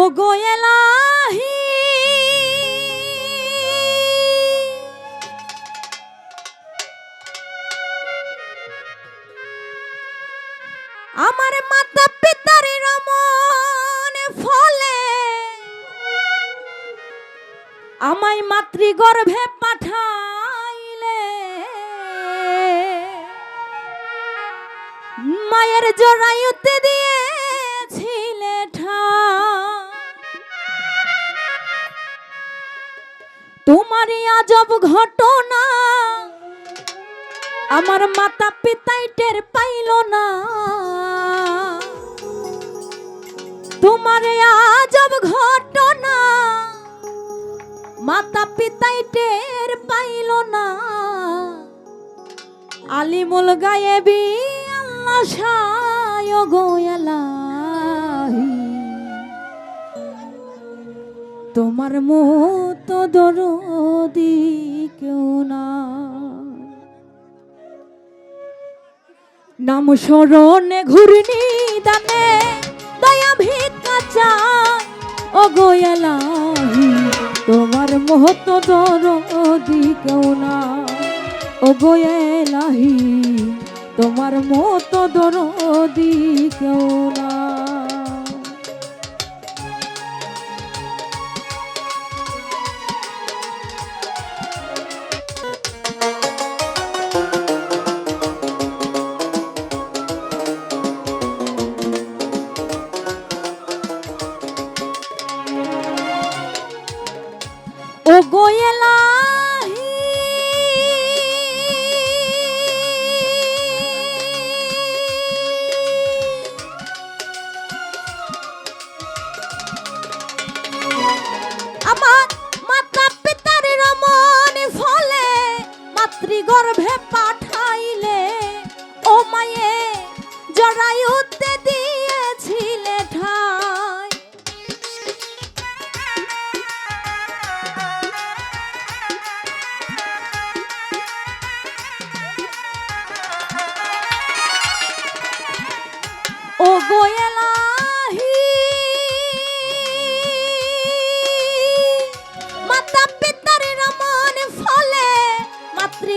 ও গোয়েলাহি আমার মাতা পিতার রমন ফলে আমায় মাতৃগর্ভে পাঠাইলে। মায়ের জড়ায়ুতে দিয়েছিলে আজব ঘটনা। আমার মাতা পিতাই টের পাইল না। তোমার আজব ঘটনা। মাতা পিতাই টের পাইল না। আলিমুল গায়েবি, আল্লাহ সায় গোয়ালাহি তোমার মতো দরদি কেউ না। নাম স্মরণে ঘুরনি দানে দয়া ভিক্ষা চায় ও গোয়ালাহি তোমার মহত দরদি কেউ না। ও গোয়ালাহি তোমার মতো দরদি কেউ না। ও গোয়েলাহি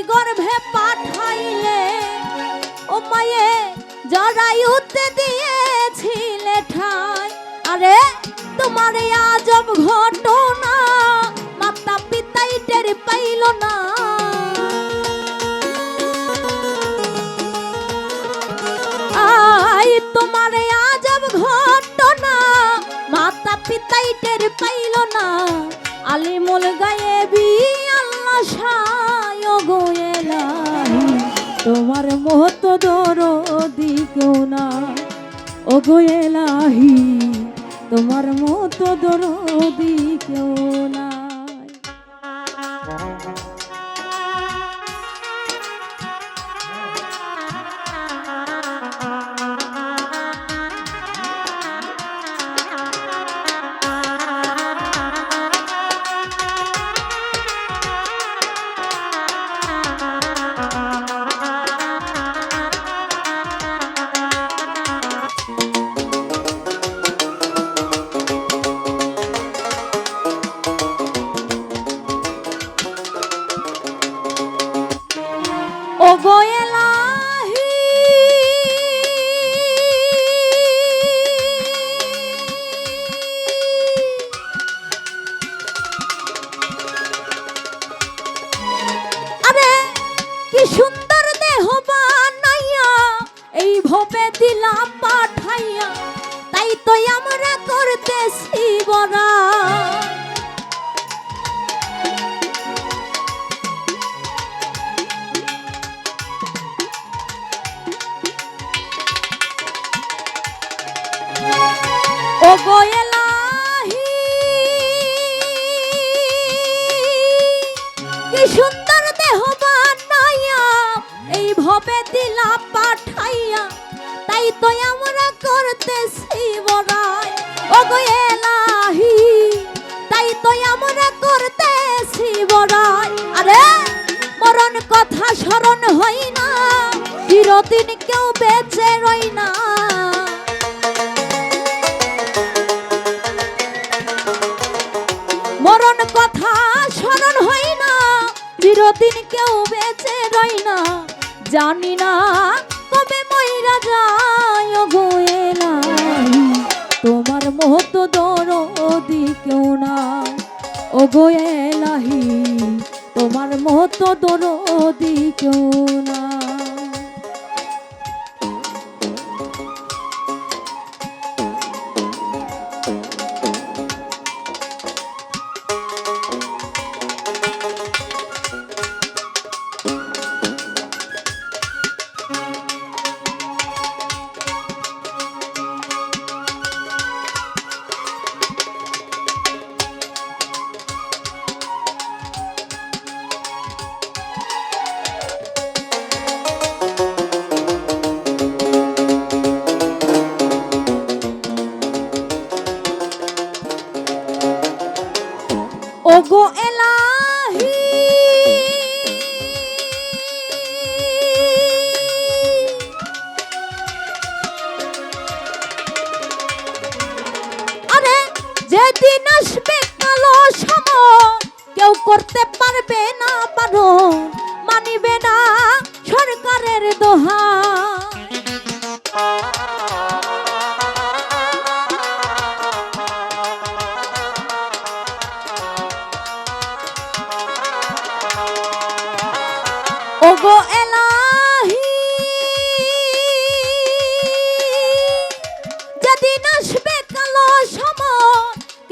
মাতৃগর্ভে পাঠাইলে, ও মায়ে জরায়ুতে দিয়েছিলে ঠাই। আরে, তোমার আজব ঘটনা মাতা পিতাই টের পাইল না। আই, তোমার আজব ঘটনা মাতা পিতাই টের পাইল না। আলিমুল গায়েবি, আল্লাহ সায় গোয়েলাহি তোমার মত দরদি কেউ না ও গোয়েলাহি তোমার মত দরদি কেউ নাই। কি সুন্দর দেহ বানাইয়া এই ভবে দিলাম পাঠাইয়া তাই তো আমরা করতেছি বড়া। কথা স্মরণ হয় না। চিরদিন কেউ বেঁচে রই না। মরণ কথা স্মরণ হয় না। চিরদিন কেউ বেঁচে রই না। জানি না কবে ময়রা যায় গোয়েলা তোমার মতো দরদি কেউ না ও গোয়েলাহি তোমার মতো দরদ কেউ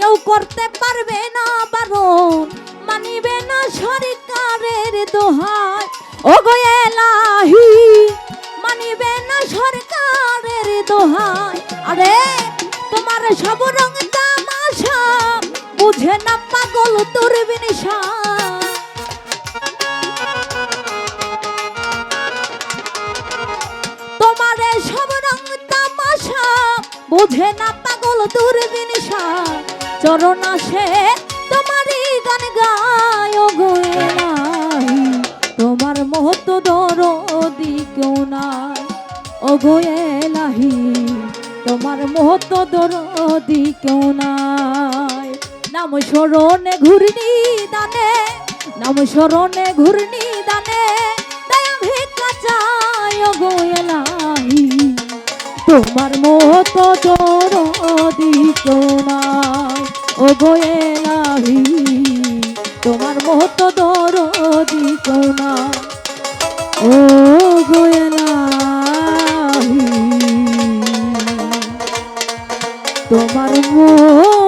কেউ করতে পারবে না বারণ মানিবে না সরকারের দোহাই। ওগো এলাহি, মানিবে না সরকারের দোহাই। আরে, তোমার সব রং তামাশা, বুঝে না পাগল তোর বিনিশা। তোমারে সব রং তামাশা, বোঝে না পাগল দূরবীন চরণ আসে, তোমারই গান গায় গো এলাই। তোমার মহত দরদি কেউ নাই। ও গো এলাহি তোমার মহত দরদি কেউ নাই। নাম স্মরণে ঘূর্ণি দানে, নাম স্মরণে ঘূর্ণি দানে, দয়া ভিক্ষা এলাহি তোমার মতো দরদি কেউ নাই। ও গোয়েলাহি তোমার মতো দরদি কোনা ও গোয়েলাহি তোমার মতো